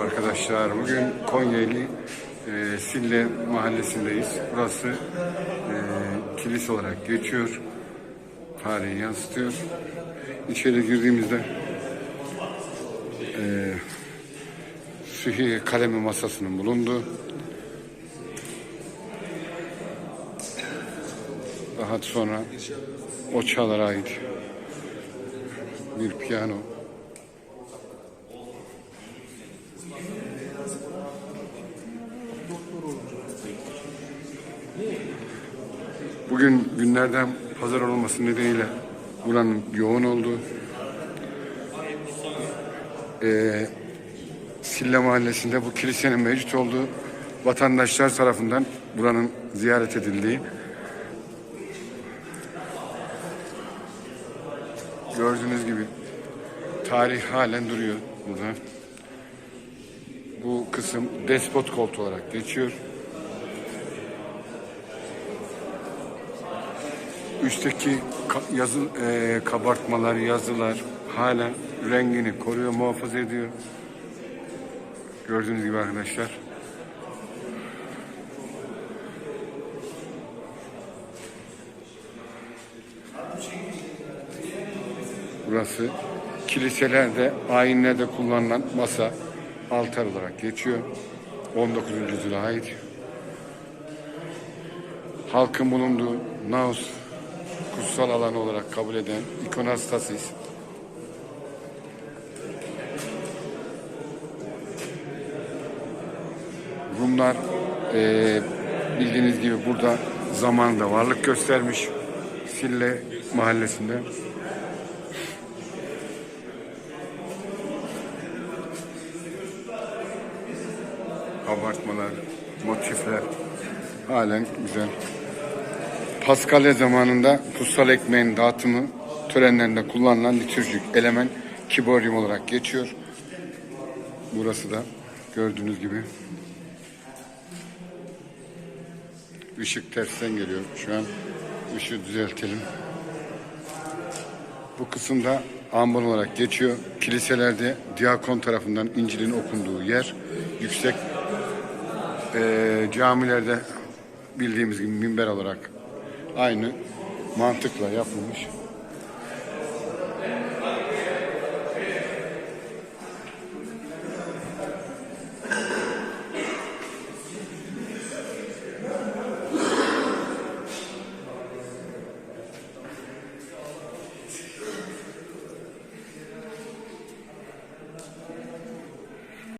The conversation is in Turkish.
Arkadaşlar bugün Konyeli e, Sille mahallesindeyiz. Burası e, kilise olarak geçiyor. Tarihi yansıtıyor. İçeri girdiğimizde e, Sühi kalemi masasının bulunduğu daha sonra o çağlara ait bir piyano Bugün günlerden pazar olması nedeniyle buranın yoğun olduğu eee Sille Mahallesi'nde bu kilisenin mevcut olduğu vatandaşlar tarafından buranın ziyaret edildiği gördüğünüz gibi tarih halen duruyor burada. Bu kısım despot koltuğu olarak geçiyor. Üstteki yazı e, kabartmalar, yazılar hala rengini koruyor, muhafaza ediyor. Gördüğünüz gibi arkadaşlar. Burası kiliselerde, ayinlerde kullanılan masa, altar olarak geçiyor. 19. yüzyıla ait. Halkın bulunduğu naus kutsal alan olarak kabul eden ikonastasis Rumlar eee, bildiğiniz gibi burada zamanında varlık göstermiş Sille mahallesinde. Abartmalar, motifler halen güzel. Paskalya zamanında kutsal ekmeğin dağıtımı törenlerinde kullanılan litürjik element kiborium olarak geçiyor. Burası da gördüğünüz gibi ışık tersten geliyor. Şu an ışığı düzeltelim. Bu kısımda ambon olarak geçiyor. Kiliselerde diakon tarafından İncil'in okunduğu yer. Yüksek eee, camilerde bildiğimiz gibi minber olarak aynı mantıkla yapılmış.